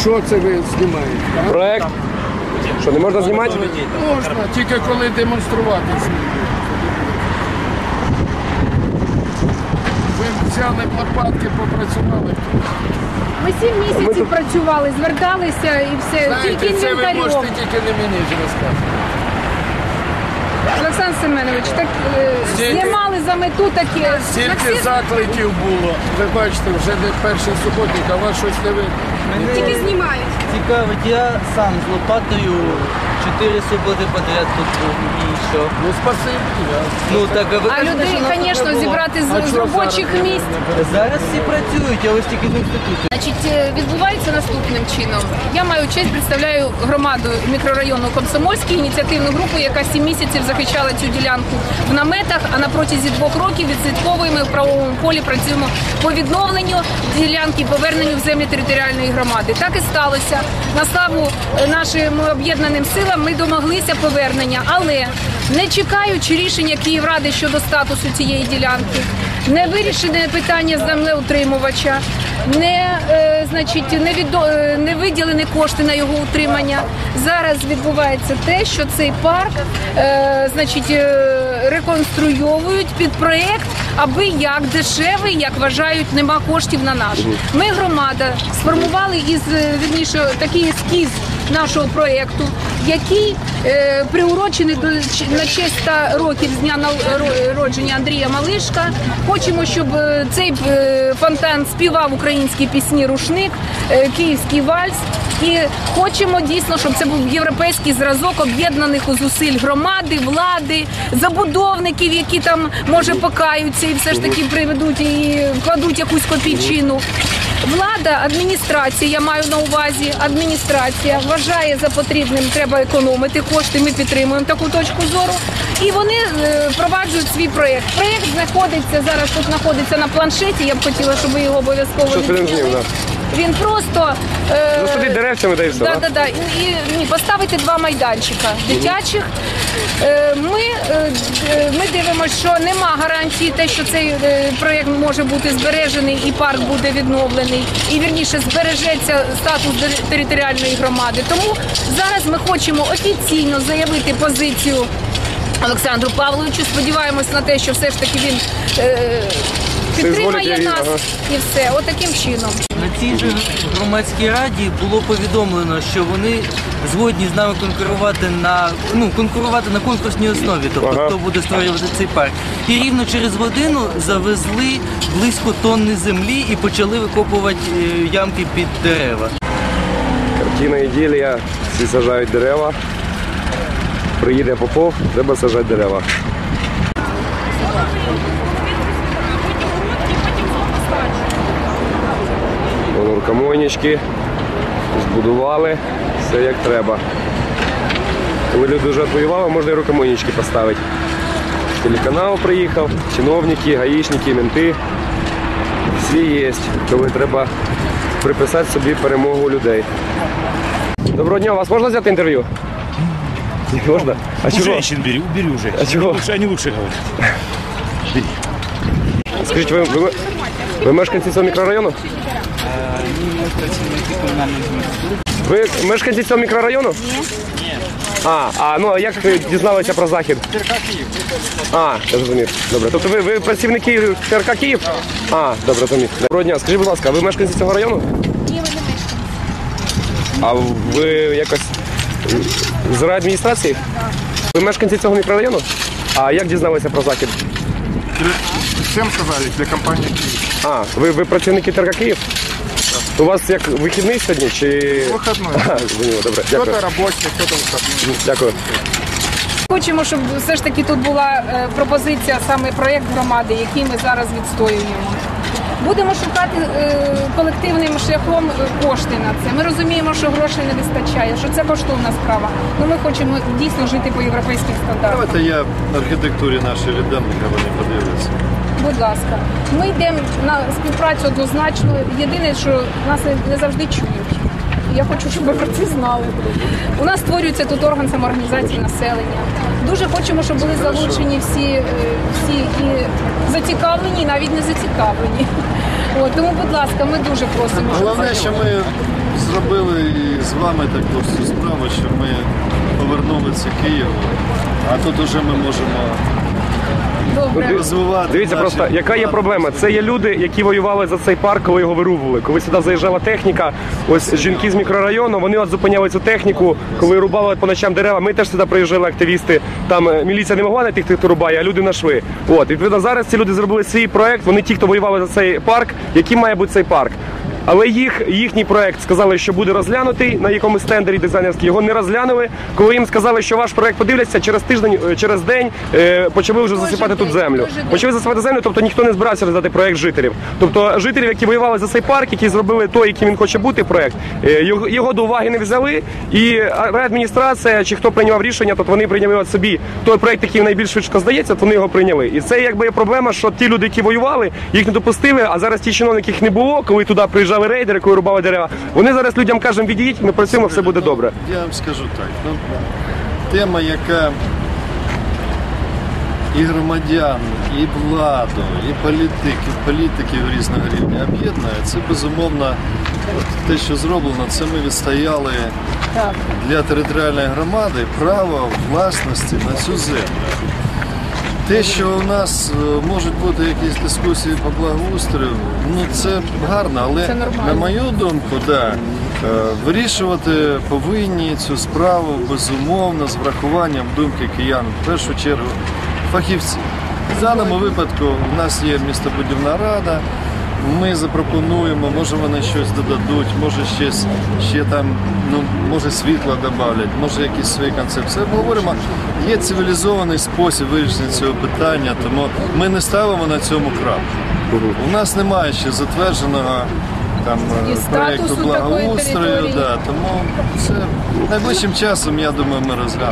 Що це ви знімаєте? а? Проект. Що, не можна знімати? Можна, тільки коли демонструвати знімаєте. Ви взяли лопатки, попрацювали. Ми сім місяців працювали, зверталися і все. Знаєте, Тільки це ви інвентарем. можете тільки не мені ж розказувати. Олександр Семенович, так е, Стільки- знімали за мету такі. на Стільки всі- закликів було. Ви бачите, вже не перший суботник, а вас щось не видно. Тільки знімають. Цікавить, я сам з лопатою чотири суботи подряд тут був і що. Ну, спасибі. я- Ну так а ви А кажете, людей, що нас тут не звісно, було. зібрати А з, з робочих зараз? місць. Зараз всі працюють, а ось тільки в інституті. Значить, е, відбувається наступним чином. Я маю честь представляю громаду мікрорайону Комсомольський, ініціативну групу, яка сім місяців захищала цю ділянку в наметах. А на протязі двох років відслідковуємо в правовому полі працюємо по відновленню ділянки, поверненню в землі територіальної громади. Так і сталося. На славу е, нашим об'єднаним силам ми домоглися повернення, але не чекаючи рішення Київради щодо статусу цієї ділянки, не вирішене питання землеутримувача, не, е, значить, не, від, е, не виділені кошти на його утримання. Зараз відбувається те, що цей парк е, значить, е, реконструйовують під проєкт, аби як дешевий, як вважають, нема коштів на наш. Ми громада сформували із е, вірніше такий ескіз нашого проєкту, який е, приурочений до на честь 100 років з дня народження Андрія Малишка. Хочемо, щоб е, цей е, фонтан співав українські пісні Рушник, київський вальс. І хочемо дійсно, щоб це був європейський зразок об'єднаних у зусиль громади, влади, забудовників, які там може покаються і все ж таки приведуть і вкладуть якусь копійчину. Влада, адміністрація, я маю на увазі, адміністрація вважає за потрібним, треба економити кошти. Ми підтримуємо таку точку зору. І вони е, впроваджують свій проєкт. Проєкт знаходиться зараз. Тут знаходиться на планшеті. Я б хотіла, щоб ви його обов'язково це він просто е, Засадить деревцями та й все, Да, да? да, да. І, і ні, поставити два майданчика дитячих. Е, Ми, е, е, ми дивимося, що нема гарантії, те, що цей е, проєкт може бути збережений і парк буде відновлений, і вірніше збережеться статус дер- територіальної громади. Тому зараз ми хочемо офіційно заявити позицію. Олександру Павловичу, сподіваємось на те, що все ж таки він е, підтримає нас і все. Отаким чином. На цій же громадській раді було повідомлено, що вони згодні з нами конкурувати на ну конкурувати на конкурсній основі, тобто Ага. хто буде створювати цей парк. І рівно через годину завезли близько тонни землі і почали викопувати е, ямки під дерева. Картина іділія, всі сажають дерева. Приїде Попов, треба сажати дерева. Рукомойнички, збудували, все як треба. Коли люди вже відвоювали, можна і рукомойнички поставити. Телеканал приїхав, чиновники, гаїшники, менти. Всі є, коли треба приписати собі перемогу людей. Доброго дня, у вас можна взяти інтерв'ю? Не можна? А У чого? женщин бери, убери у женщин. А чего? Лучше, они лучше говорят. Скажіть, ви, ви, ви мешканці цього мікрорайону? Ви мешканці цього мікрорайону? Ні. А, а ну а як ви дізналися про захід? А, я зрозумів. Добре. Тобто ви, ви працівники ТРК Київ? А, добре, зрозумів. Доброго дня. Скажіть, будь ласка, а ви мешканці цього району? Ні, ви не мешканці. А ви якось з райадміністрації? Ви мешканці цього мікрорайону? А як дізналися про захід? Всем сказали, для компании Киев. А, ви, ви працівники ТРК Київ? У вас як вихідний сьогодні чи. Вихідний. А, зрозуміло, добре. Дякую. Кто-то рабочий, кто-то выходной. Дякую. Хочемо, щоб все ж таки тут була е, пропозиція саме проєкт громади, який ми зараз відстоюємо. Будемо шукати е, колективним шляхом кошти на це. Ми розуміємо, що грошей не вистачає, що це коштовна справа. Ну ми хочемо дійсно жити по європейських стандартах. Давайте я архітектурі нашої віддам, нехай вони подивляться. Будь ласка, ми йдемо на співпрацю однозначно. Єдине, що нас не- не завжди чують. Я хочу, щоб ви про це знали. У нас створюється тут орган самоорганізації населення. Дуже хочемо, щоб були залучені всі, е, всі і зацікавлені, і навіть не зацікавлені. От, тому, будь ласка, ми дуже просимо. щоб Головне, що ми зробили і з вами таку всю справу, що ми повернули це Києву, а тут уже ми можемо Добре. розвивати. Дивіться наші просто, яка є проблема. Це є люди, які воювали за цей парк, коли його вирубували. Коли сюди заїжджала техніка, ось жінки з мікрорайону, вони от зупиняли цю техніку, коли рубали по ночам дерева. Ми теж сюди приїжджали активісти. Там е, міліція не могла знайти тих, хто рубає, а люди знайшли. От, відповідно зараз ці люди зробили свій проект. Вони ті, хто воювали за цей парк, який має бути цей парк. Але їх їхній проект сказали, що буде розглянутий на якомусь тендері дизайнерський. Його не розглянули. Коли їм сказали, що ваш проект подивляться, через тиждень, е, через день е, почали вже засипати тут землю. Почали засипати землю, тобто ніхто не збирався роздати проект жителів. Тобто жителів, які воювали за цей парк, які зробили той, який він хоче бути, проект, е, його, його до уваги не взяли. І адміністрація чи хто прийняв рішення, то вони прийняли от собі той проект, який найбільш швидко здається, то вони його прийняли. І це якби є проблема, що ті люди, які воювали, їх не допустили. А зараз ті чиновники їх не було, коли туди приїжджали рейдери, коли рубали дерева. Вони зараз людям кажуть, відійдіть, ми працюємо, все буде добре. Я вам скажу так. Ну, тема, яка і громадян, і владу, і політиків, політиків різного рівня об'єднує, це безумовно те, що зроблено, це ми відстояли для територіальної громади право власності на цю землю. Те, що у нас е, можуть бути якісь дискусії по благоустрою, ну це гарно, але Це нормально. на мою думку, да, е, вирішувати повинні цю справу безумовно з врахуванням думки киян, в першу чергу фахівці. В даному випадку у нас є містобудівна рада. Ми запропонуємо, може вони щось додадуть, може щось ще там, ну може світло додавлять, може якісь свої концепції. Обговоримо. Є цивілізований спосіб вирішення цього питання, тому ми не ставимо на цьому крапку. У нас немає ще затвердженого там е, проекту благоустрою, да, тому це найближчим часом, я думаю, ми розглянемо.